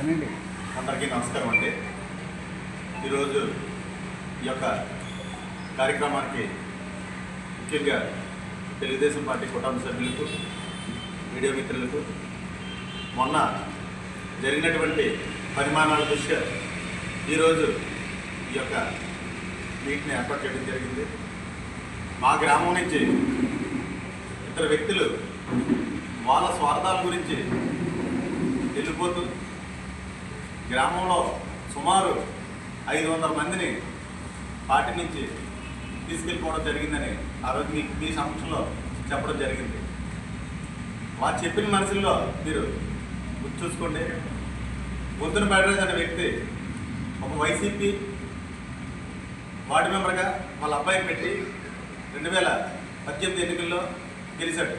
అనండి. అందరికీ నమస్కారం అండి. ఈరోజు ఈ యొక్క కార్యక్రమానికి ముఖ్యంగా తెలుగుదేశం పార్టీ కుటుంబ సభ్యులకు మీడియా మిత్రులకు మొన్న జరిగినటువంటి పరిమాణాల దృష్ట్యా ఈరోజు ఈ యొక్క మీట్ని ఏర్పాటు చేయడం జరిగింది. మా గ్రామం నుంచి ఇద్దరు వ్యక్తులు వాళ్ళ స్వార్థాల గురించి వెళ్ళిపోతూ గ్రామంలో సుమారు ఐదు వందల మందిని పార్టీ నుంచి తీసుకెళ్ళిపోవడం జరిగిందని ఆ రోజు మీకు మీ సమక్షంలో చెప్పడం జరిగింది. వారు చెప్పిన మనసుల్లో మీరు గుర్తు చూసుకోండి. బొద్దున బయటరాజు అనే వ్యక్తి ఒక వైసీపీ వార్డు మెంబర్గా వాళ్ళ అబ్బాయిని పెట్టి రెండు వేల పద్దెనిమిది ఎన్నికల్లో గెలిచాడు.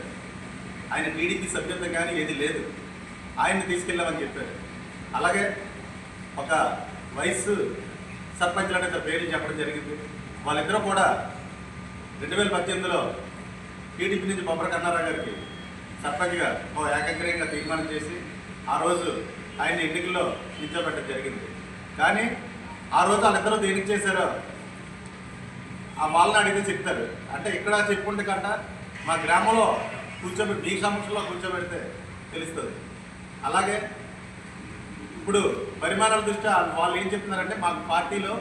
ఆయన టీడీపీ సభ్యత్వం కానీ ఏది లేదు. ఆయన్ని తీసుకెళ్ళామని చెప్పారు. అలాగే ఒక వయసు సర్పంచ్లు అనే పేర్లు చెప్పడం జరిగింది. వాళ్ళిద్దరూ కూడా రెండు వేల పద్దెనిమిదిలో టీడీపీ నుంచి బొబ్బర కన్నారావు గారికి సర్పంచ్గా ఓ ఏకగ్రీయంగా తీర్మానం చేసి ఆ రోజు ఆయన ఎన్నికల్లో నిల్చోబెట్టడం జరిగింది. కానీ ఆ రోజు వాళ్ళిద్దరూ దేనికి చేశారో ఆ వాళ్ళని అడిగితే చెప్తారు. అంటే ఇక్కడ చెప్పుకుంటే కంట మా గ్రామంలో కూర్చోబెట్టి మీ సమక్షంలో కూర్చోబెడితే తెలుస్తుంది. అలాగే ఇప్పుడు పరిమాణాల దృష్ట్యా వాళ్ళు ఏం చెప్తున్నారంటే మాకు పార్టీలో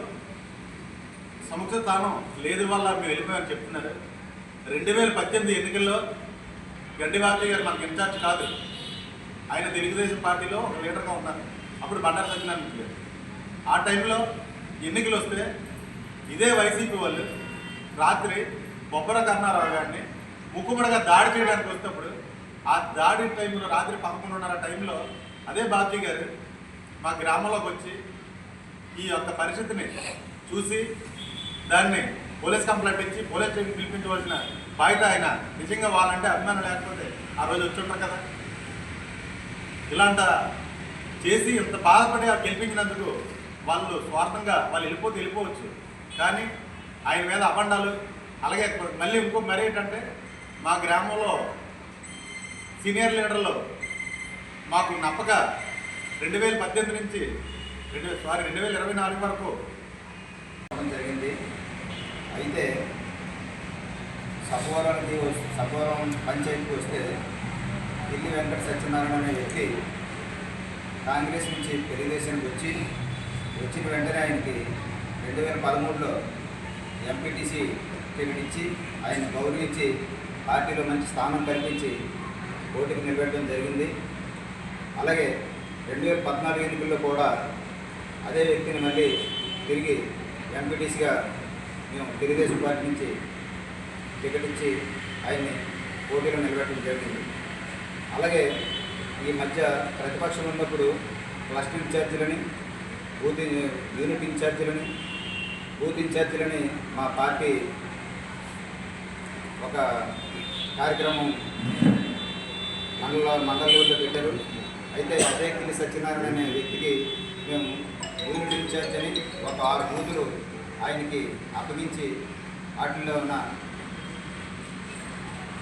సముచిత స్థానం లేదు వల్ల మేము వెళ్ళిపోయామని చెప్తున్నారు. రెండు వేల పద్దెనిమిది ఎన్నికల్లో గడ్డి వార్తయ్య గారు మనకి ఇన్ఛార్జ్ కాదు. ఆయన తెలుగుదేశం పార్టీలో ఒక లీడర్గా ఉన్నారు. అప్పుడు బండారు సత్యనారాయణ గారు. ఆ టైంలో ఎన్నికలు వస్తే ఇదే వైసీపీ వాళ్ళు రాత్రి బొబ్బర కర్ణారావు గారిని ముక్కుమడగా దాడి చేయడానికి వచ్చినప్పుడు ఆ దాడి టైంలో రాత్రి పదకొండున్నర టైంలో అదే బాబ్జీ గారు మా గ్రామంలోకి వచ్చి ఈ యొక్క పరిస్థితిని చూసి దాన్ని పోలీస్ కంప్లైంట్ ఇచ్చి పోలీస్ స్టేషన్ పిలిపించవలసిన బాధ్యత ఆయన నిజంగా వాళ్ళంటే అభిమానం లేకపోతే ఆ రోజు వచ్చి ఉంటారు కదా. ఇలాంట చేసి ఇంత బాధపడి ఆ గెలిపించినందుకు వాళ్ళు స్వార్థంగా వాళ్ళు వెళ్ళిపోతే వెళ్ళిపోవచ్చు. కానీ ఆయన మీద అబండాలు అలాగే మళ్ళీ ఇంకో మరి ఏంటంటే మా గ్రామంలో సీనియర్ లీడర్లు మాకు నప్పక రెండు వేల పద్దెనిమిది నుంచి రెండు సారీ రెండు వేల ఇరవై నాలుగు వరకు. జరిగింది. అయితే సపోరానికి సపోరం పంచాయతీకి వస్తే ఢిల్లీ వెంకట సత్యనారాయణ అనే వ్యక్తి కాంగ్రెస్ నుంచి తెలుగుదేశానికి వచ్చి వచ్చిన వెంటనే ఆయనకి రెండు వేల పదమూడులో ఎంపీటీసీ టికెట్ ఇచ్చి ఆయన గౌరవించి పార్టీలో మంచి స్థానం కల్పించి పోటీకి నిలబెట్టడం జరిగింది. అలాగే రెండు వేల పద్నాలుగు ఎన్నికల్లో కూడా అదే వ్యక్తిని మళ్ళీ తిరిగి ఎంపీటీసీగా మేము తెలుగుదేశం పార్టీ నుంచి టికెట్ ఇచ్చి ఆయన్ని పోటీలో నిలబెట్టడం జరిగింది. అలాగే ఈ మధ్య ప్రతిపక్షం ఉన్నప్పుడు క్లస్టర్ ఇన్ఛార్జీలని బూత్ యూనిట్ ఇన్ఛార్జీలని బూత్ ఇన్ఛార్జీలని మా పార్టీ ఒక కార్యక్రమం మండల మండలంలో పెట్టారు. అయితే అదే కిలి సత్యనారాయణ అనే వ్యక్తికి మేము యూనిట్ ఇన్ఛార్జ్ అని ఒక ఆరు రోజులు ఆయనకి అప్పగించి వాటిల్లో ఉన్న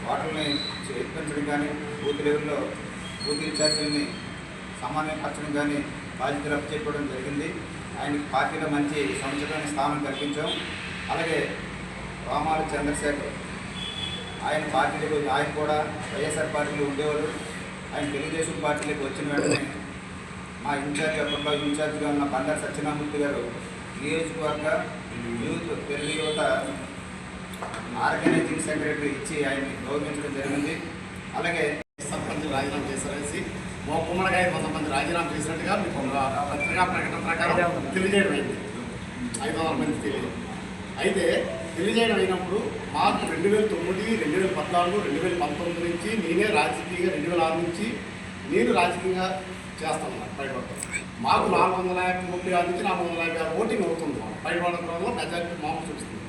వాటర్ని చేర్పించడం కానీ బూత్ లెవెల్లో బూత్ ఇన్ఛార్జీలని సమన్వయపరచడం కానీ బాధ్యతలు అప్పచెప్పడం జరిగింది. ఆయనకి పార్టీలో మంచి సముచితమైన స్థానం కల్పించాం. అలాగే రామాలు చంద్రశేఖర్ ఆయన పార్టీలకు ఆయన కూడా వైఎస్ఆర్ పార్టీలో ఉండేవారు. ఆయన తెలుగుదేశం పార్టీలోకి వచ్చిన వెంటనే మా ఇన్ఛార్జ్ అప్పట్లో ఇన్ఛార్జ్గా ఉన్న బండారు సత్యనామూర్తి గారు నియోజకవర్గ యూత్ తెలుగు యువత ఆర్గనైజింగ్ సెక్రటరీ ఇచ్చి ఆయన్ని గౌరవించడం జరిగింది. అలాగే సర్పంచ్ రాజీనామా చేశారనేసి ఓ కుమ్మడికాయ కొంతమంది రాజీనామా చేసినట్టుగా మీకు పత్రికా ప్రకటన ప్రకారం తెలియజేయడం అయింది ఐదు వందల మంది తెలియదు అయితే తెలియజేయడం అయినప్పుడు మాకు రెండు వేల తొమ్మిది రెండు వేల పద్నాలుగు రెండు వేల పంతొమ్మిది నుంచి నేనే రాజకీయంగా రెండు వేల ఆరు నుంచి నేను రాజకీయంగా చేస్తాను బయటపడతాను. మాకు నాలుగు వందల యాభై ముప్పై ఆరు నుంచి నాలుగు వందల యాభై ఆరు ఓటింగ్ అవుతుంది బయటపడడంలో మెజారిటీ మామూలు చూపిస్తుంది.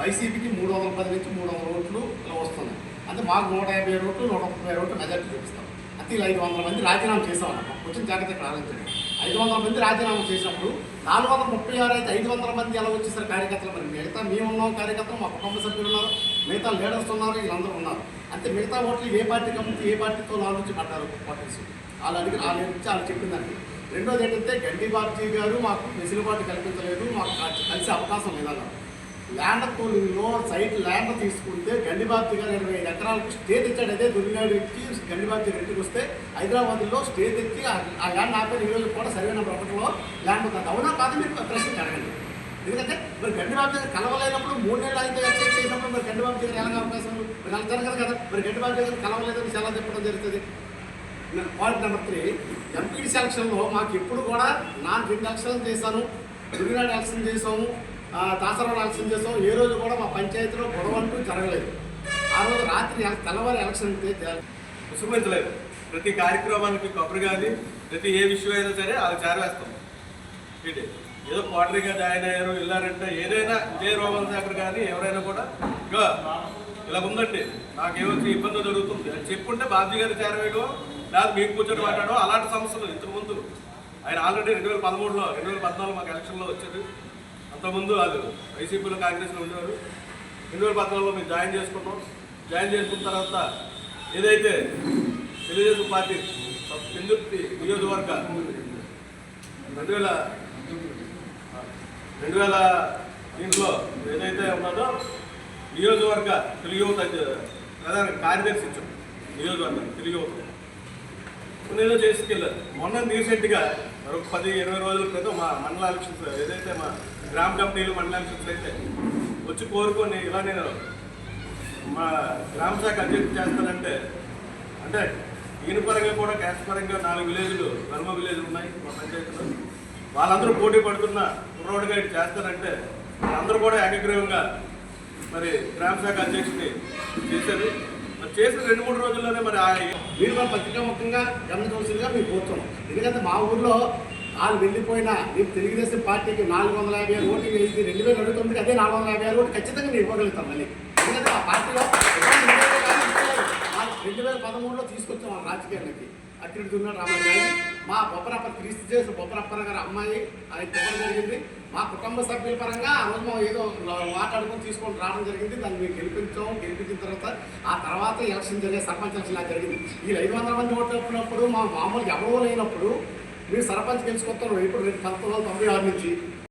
వైసీపీకి మూడు వందల పది నుంచి మూడు వందల ఓట్లు ఇలా వస్తున్నాయి. అంటే మాకు నూట యాభై ఏడు ఓట్లు నూట ముప్పై ఓట్లు మెజార్టీ చూపిస్తాం. అతి ఇలా ఐదు వందల మంది రాజీనామా చేసామన్నమాట కొంచెం జాగ్రత్త ప్రారంభించండి ఐదు వందల మంది రాజీనామా చేసినప్పుడు నాలుగు వందల ముప్పై ఆరు అయితే ఐదు వందల మంది ఎలా వచ్చేసారు కార్యకర్తలు? మరి మిగతా మేము ఉన్నాం కార్యకర్తలు మా కుటుంబ సభ్యులు ఉన్నారు మిగతా లీడర్స్ ఉన్నారు వీళ్ళందరూ ఉన్నారు. అంటే మిగతా ఓట్లు ఏ పార్టీ కమిటీ ఏ పార్టీతో ఆలోచించి పడ్డారు పార్టీస్ వాళ్ళు అడిగి వాళ్ళు నుంచి వాళ్ళు చెప్పిందండి. రెండోది ఏంటంటే గడ్డి బాబ్జీ గారు మాకు వెసులుబాటు కల్పించలేదు మాకు కలిసే అవకాశం లేదన్నారు. ల్యాండ్ కూలింగ్లో సైట్ ల్యాండ్ తీసుకుంటే గండిబాబ్జీ గారు ఇరవై ఐదు ఎకరాలకు స్టే తెచ్చాడు అదే దుర్నాడు ఎక్కి గండిబాబ్జీ గారి ఇంటికి వస్తే హైదరాబాద్లో స్టే తెచ్చి ఆ- ల్యాండ్ ఆపేది ఈ రోజు కూడా సరైన నెంబర్ ల్యాండ్ ఉంది. అవునా కాదు మీరు ప్రశ్న అడగండి. ఎందుకంటే మరి గండిబాబు దగ్గర కలవలేనప్పుడు మూడు నెలలు అయితే ఎక్సైజ్ చేసినప్పుడు మరి గండిబాబు దగ్గర ఎలాగ అవకాశం? మరి అలా జరగదు కదా మరి గండిబాబు దగ్గర కలవలేదని చాలా చెప్పడం జరుగుతుంది. Point number three. ఎంపీడీ సెలక్షన్లో మాకు ఎప్పుడు కూడా నాన్ రెండు ఎలక్షన్లు చేశాను. గుడినాడు ఎలక్షన్ చేసాము దాసరావు ఎలక్షన్ చేస్తాం ఏ రోజు కూడా మా పంచాయతీలో గొడవ అంటూ జరగలేదు. ఆ రోజు రాత్రి తెల్లవారి ఎలక్షన్ ఉంటే విస్మరించలేదు ప్రతి కార్యక్రమానికి కొబ్బరి కానీ ప్రతి ఏ విషయం అయినా సరే అది చేరవేస్తాం ఏంటి ఏదో క్వార్టరీగా జాయిన్ అయ్యారు వెళ్ళారంటే ఏదైనా ఇదే రోమన్ శేఖర్ కానీ ఎవరైనా కూడా ఇంకా ఇలా ఉందండి. నాకేమొచ్చి ఇబ్బంది జరుగుతుంది. అని చెప్పుంటే బాబ్జీ గారు చేరవేయడం లేదా మీకు కూర్చొని మాట్లాడడం అలాంటి సమస్యలు ఇంతకుముందు ఆయన ఆల్రెడీ రెండు వేల పదమూడులో రెండు వేల పద్నాలుగు మాకు ఎలక్షన్లో వచ్చారు అంతకుముందు అది వైసీపీలో కాంగ్రెస్లో ఉండేవారు. రెండు వేల పద్నాలుగులో మేము జాయిన్ చేసుకున్నాం. జాయిన్ చేసుకున్న తర్వాత ఏదైతే తెలుగుదేశం పార్టీ పెందుర్తి నియోజకవర్గ రెండు వేల రెండు వేల దీంట్లో ఏదైతే ఉన్నదో నియోజకవర్గ తెలుగు యువత ప్రధాన కార్యదర్శి ఇచ్చాం. నియోజకవర్గం తెలుగు యువత. నేను చేసుకెళ్ళారు. మొన్న రీసెంట్గా ఒక పది ఇరవై రోజుల క్రితం మా మండల ఎలక్షన్స్ ఏదైతే మా గ్రామ కంపెనీలు మండల ఎలక్షన్స్ అయితే వచ్చి కోరుకొని ఇలా నేను మా గ్రామ శాఖ అధ్యక్షుడు చేస్తానంటే అంటే ఈయన పరంగా కూడా క్యాస్ట్ పరంగా నాలుగు విలేజ్లు ధర్మ విలేజ్లు ఉన్నాయి మా పంచాయతీలో. వాళ్ళందరూ పోటీ పడుతున్న కుర్రోడ్గా ఇటు చేస్తారంటే వాళ్ళందరూ కూడా ఏకగ్రీవంగా మరి గ్రామ శాఖ అధ్యక్షుడిని చేశారు. మరి చేసిన రెండు మూడు రోజుల్లోనే మరి ఆ మీరు మన పత్రికాముఖంగా గమనించవలసిందిగా మేము కోరుతున్నాం. ఎందుకంటే మా ఊర్లో వాళ్ళు వెళ్ళిపోయినా మీకు తెలుగుదేశం పార్టీకి నాలుగు వందల యాభై ఆరు ఓట్లు వేసి రెండు వేల ఇరవై తొమ్మిదికి అదే నాలుగు వందల యాభై ఆరు ఓట్లు ఖచ్చితంగా మీరు ఇవ్వగలుగుతాం మళ్ళీ. ఎందుకంటే ఆ పార్టీలో రెండు వేల పదమూడులో తీసుకొచ్చాం వాళ్ళ రాజకీయాలకి. అక్కడికి ఉన్న రామారావు మా బొప్పరప్ప క్రీస్తు చేసిన బొప్పరప్ప గారి అమ్మాయి అది చెప్పడం జరిగింది. మా కుటుంబ సభ్యుల పరంగా ఆ రోజు మేము ఏదో మాట్లాడుకొని తీసుకొని రావడం జరిగింది. దాన్ని మేము గెలిపించాం. గెలిపించిన తర్వాత ఆ తర్వాత ఎలక్షన్ జరిగే సర్పంచ్ ఎలక్షన్ జరిగింది. ఈ ఐదు వందల మంది ఓట్లు మా మామూలు ఎవరో లేనప్పుడు మీరు సర్పంచ్ గెలుచుకొస్తారు ఇప్పుడు రెండు పంతొమ్మిది వందల తొంభై ఆరు నుంచి.